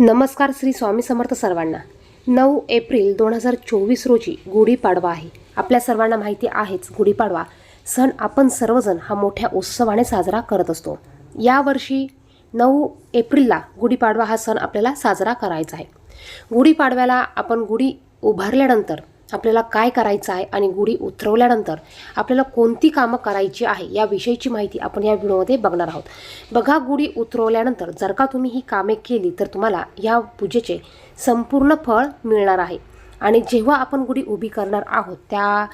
नमस्कार श्री स्वामी समर्थ सर्वांना. नऊ एप्रिल दोन हजार चोवीस रोजी गुढीपाडवा आहे. आपल्या सर्वांना माहिती आहेच गुढीपाडवा सण आपण सर्वजण हा मोठ्या उत्सवाने साजरा करत असतो. यावर्षी नऊ एप्रिलला गुढीपाडवा हा सण आपल्याला साजरा करायचा आहे. गुढीपाडव्याला आपण गुढी उभारल्यानंतर आपल्याला काय करायचं आहे आणि गुढी उतरवल्यानंतर आपल्याला कोणती कामं करायची आहे या विषयीची माहिती आपण या व्हिडिओमध्ये बघणार आहोत. बघा गुढी उतरवल्यानंतर जर का तुम्ही ही कामे केली तर तुम्हाला या पूजेचे संपूर्ण फळ मिळणार आहे. आणि जेव्हा आपण गुढी उभी करणार आहोत त्या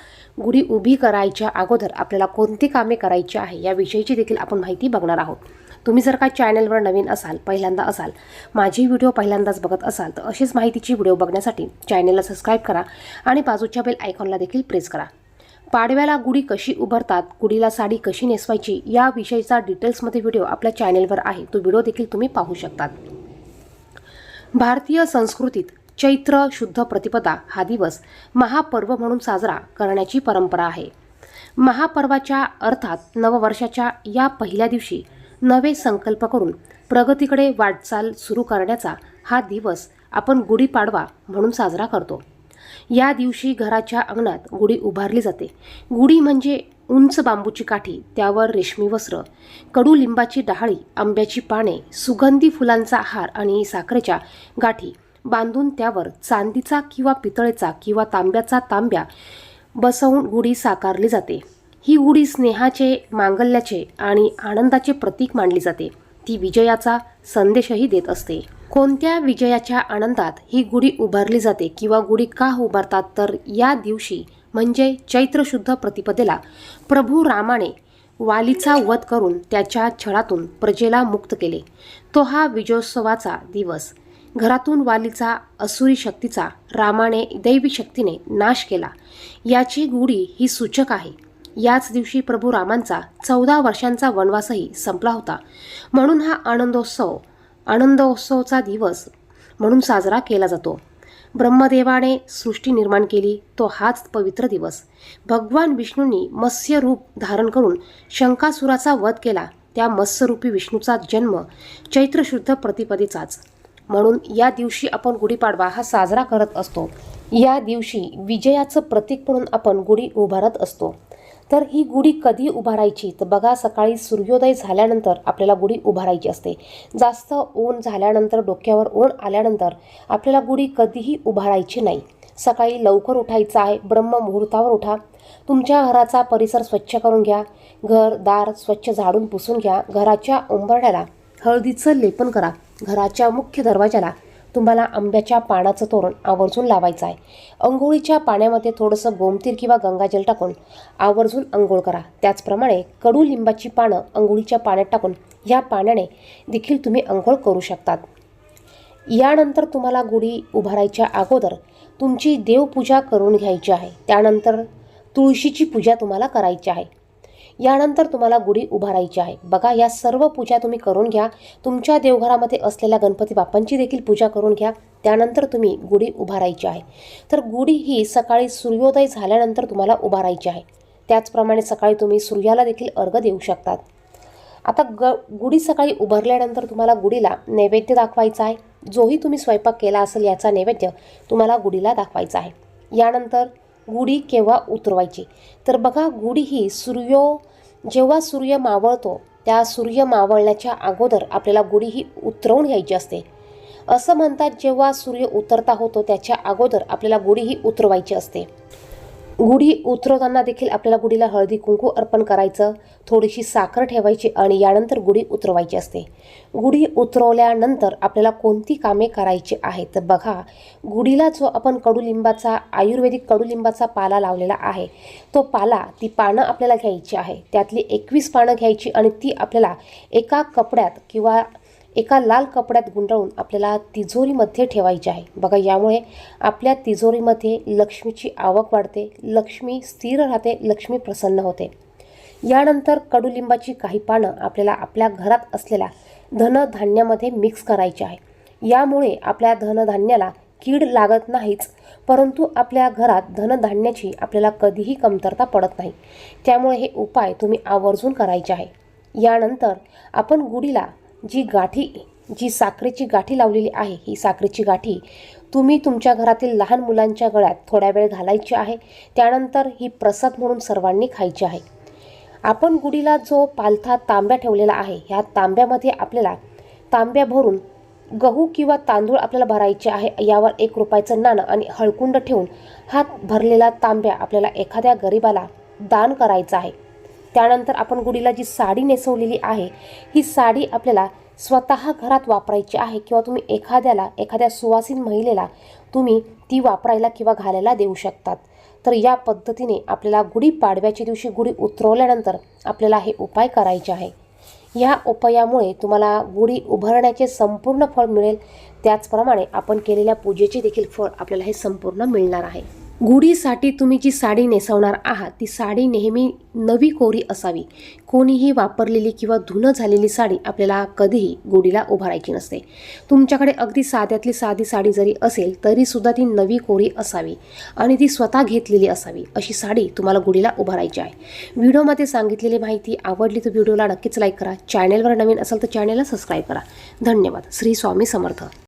गुढी उभी करायच्या अगोदर आपल्याला कोणती कामे करायची आहे या विषयीची देखील आपण माहिती बघणार आहोत. तुम्ही जर का चॅनलवर नवीन असाल पहिल्यांदा असाल माझी व्हिडिओ पहिल्यांदाच बघत असाल तर अशीच माहितीची व्हिडिओ बघण्यासाठी चॅनलला सबस्क्राईब करा आणि बाजूच्या बेल आयकॉनला देखील प्रेस करा. पाडव्याला गुढी कशी उभारतात गुढीला साडी कशी नेसवायची या विषयीचा डिटेल्समध्ये व्हिडिओ आपल्या चॅनेलवर आहे तो व्हिडिओ देखील तुम्ही पाहू शकतात. भारतीय संस्कृतीत चैत्र शुद्ध प्रतिपदा हा दिवस महापर्व म्हणून साजरा करण्याची परंपरा आहे. महापर्वाच्या अर्थात नववर्षाच्या या पहिल्या दिवशी नवे संकल्प करून प्रगतीकडे वाटचाल सुरू करण्याचा हा दिवस आपण गुढीपाडवा म्हणून साजरा करतो. या दिवशी घराच्या अंगणात गुढी उभारली जाते. गुढी म्हणजे उंच बांबूची काठी त्यावर रेशमी वस्त्र कडुलिंबाची डहाळी आंब्याची पाने सुगंधी फुलांचा हार आणि साखरेच्या गाठी. बांधून त्यावर चांदीचा किंवा पितळेचा किंवा तांब्याचा तांब्या बसवून गुढी साकारली जाते. ही गुढी स्नेहाचे मांगल्याचे आणि आनंदाचे प्रतीक मानली जाते. ती विजयाचा संदेशही देत असते. कोणत्या विजयाच्या आनंदात ही गुढी उभारली जाते किंवा गुढी का उभारतात तर या दिवशी म्हणजे चैत्र शुद्ध प्रतिपदेला प्रभू रामाने वालीचा वध करून त्याच्या छळातून प्रजेला मुक्त केले. तो हा विजयोत्सवाचा दिवस. घरातून वालीचा असुरी शक्तीचा रामाने दैवी शक्तीने नाश केला. याची गुढी ही सूचक आहे. याच दिवशी प्रभू रामांचा चौदा वर्षांचा वनवासही संपला होता. म्हणून हा आनंदोत्सव आनंदोत्सवचा दिवस म्हणून साजरा केला जातो. ब्रह्मदेवाने सृष्टी निर्माण केली तो हाच पवित्र दिवस. भगवान विष्णूंनी मत्स्य रूप धारण करून शंकासुराचा वध केला त्या मत्स्यरूपी विष्णूचा जन्म चैत्रशुद्ध प्रतिपदेचाच. म्हणून या दिवशी आपण गुढीपाडवा हा साजरा करत असतो. या दिवशी विजयाचं प्रतीक म्हणून आपण गुढी उभारत असतो. तर ही गुढी कधी उभारायची? तर बघा सकाळी सूर्योदय झाल्यानंतर आपल्याला गुढी उभारायची असते. जास्त ऊन झाल्यानंतर डोक्यावर ऊन आल्यानंतर आपल्याला गुढी कधीही उभारायची नाही. सकाळी लवकर उठायचं आहे. ब्रह्म मुहूर्तावर उठा. तुमच्या घराचा परिसर स्वच्छ करून घ्या. घर दार स्वच्छ झाडून पुसून घ्या. घराच्या उंबरड्याला हळदीचं लेपन करा. घराच्या मुख्य दरवाजाला तुम्हाला आंब्याच्या पानाचं तोरण आवर्जून लावायचं आहे. अंघोळीच्या पाण्यामध्ये थोडंसं गोमतीर किंवा गंगाजल टाकून आवर्जून अंघोळ करा. त्याचप्रमाणे कडुलिंबाची पानं अंघोळीच्या पाण्यात टाकून ह्या पाण्याने देखील तुम्ही अंघोळ करू शकतात. यानंतर तुम्हाला गुढी उभारायच्या अगोदर तुमची देवपूजा करून घ्यायची आहे. त्यानंतर तुळशीची पूजा तुम्हाला करायची आहे. यानंतर तुम्हाला गुढी उभारायची आहे. बघा या सर्व पूजा तुम्ही करून घ्या. तुमच्या देवघरामध्ये असलेल्या गणपती बाप्पांची देखील पूजा करून घ्या. त्यानंतर तुम्ही गुढी उभारायची आहे. तर गुढी ही सकाळी सूर्योदय झाल्यानंतर तुम्हाला उभारायची आहे. त्याचप्रमाणे सकाळी तुम्ही सूर्याला देखील अर्घ देऊ शकतात. आता ग गुढी सकाळी उभारल्यानंतर तुम्हाला गुढीला नैवेद्य दाखवायचा आहे. जोही तुम्ही स्वयंपाक केला असेल याचा नैवेद्य तुम्हाला गुढीला दाखवायचा आहे. यानंतर गुढी केव्हा उतरवायची? तर बघा गुढी ही सूर्यो जेव्हा सूर्य मावळतो त्या सूर्य मावळण्याच्या अगोदर आपल्याला गुढी ही उतरवून घ्यायची असते. असं म्हणतात जेव्हा सूर्य उतरता होतो त्याच्या अगोदर आपल्याला गुढी ही उतरवायची असते. गुढी उतरवताना देखील आपल्याला गुढीला हळदी कुंकू अर्पण करायचं थोडीशी साखर ठेवायची आणि यानंतर गुढी उतरवायची असते. गुढी उतरवल्यानंतर आपल्याला कोणती कामे करायची आहेत? तर बघा गुढीला जो आपण कडुलिंबाचा आयुर्वेदिक कडुलिंबाचा पाला लावलेला आहे तो पाला ती पानं आपल्याला घ्यायची आहे. त्यातली एकवीस पानं घ्यायची आणि ती आपल्याला एका कपड्यात किंवा एका लाल कपड्यात गुंडाळून आपल्याला तिजोरीमध्ये ठेवायची आहे. बघा यामुळे आपल्या तिजोरीमध्ये लक्ष्मीची आवक वाढते लक्ष्मी स्थिर राहते लक्ष्मी प्रसन्न होते. यानंतर कडुलिंबाची काही पानं आपल्याला आपल्या घरात असलेल्या धनधान्यामध्ये मिक्स करायची आहे. यामुळे आपल्या धनधान्याला कीड लागत नाहीच परंतु आपल्या घरात धनधान्याची आपल्याला कधीही कमतरता पडत नाही. त्यामुळे हे उपाय तुम्ही आवर्जून करायचे आहे. यानंतर आपण गुढीला जी गाठी जी साखरेची गाठी लावलेली आहे ही साखरेची गाठी तुम्ही तुमच्या घरातील लहान मुलांच्या गळ्यात थोड्या वेळ घालायची आहे. त्यानंतर ही प्रसाद म्हणून सर्वांनी खायची आहे. आपण गुढीला जो पालथा तांब्या ठेवलेला आहे ह्या तांब्यामध्ये आपल्याला तांब्या भरून गहू किंवा तांदूळ आपल्याला भरायचे आहे. यावर एक रुपयाचं नाणं आणि हळकुंड ठेवून हा भरलेला तांब्या आपल्याला एखाद्या गरिबाला दान करायचा आहे. त्यानंतर आपण गुढीला जी साडी नेसवलेली आहे ही साडी आपल्याला स्वतः घरात वापरायची आहे किंवा तुम्ही एखाद्याला एखाद्या सुवासीन महिलेला तुम्ही ती वापरायला किंवा घालायला देऊ शकतात. तर या पद्धतीने आपल्याला गुढी पाडव्याच्या दिवशी गुढी उतरवल्यानंतर आपल्याला हे उपाय करायचे आहे. या उपायामुळे तुम्हाला गुढी उभारण्याचे संपूर्ण फळ मिळेल. त्याचप्रमाणे आपण केलेल्या पूजेचे देखील फळ आपल्याला हे संपूर्ण मिळणार आहे. गुढीसाठी तुम्ही जी साडी नेसवणार आहात ती साडी नेहमी नवी कोरी असावी. कोणीही वापरलेली किंवा धुनं झालेली साडी आपल्याला कधीही गुढीला उभारायची नसते. तुमच्याकडे अगदी साध्यातली साधी साडी जरी असेल तरीसुद्धा ती नवी कोरी असावी आणि ती स्वतः घेतलेली असावी अशी साडी तुम्हाला गुढीला उभारायची आहे. व्हिडिओमध्ये सांगितलेली माहिती आवडली तर व्हिडिओला नक्कीच लाईक करा. चॅनेलवर नवीन असेल तर चॅनेलला सबस्क्राईब करा. धन्यवाद. श्री स्वामी समर्थ.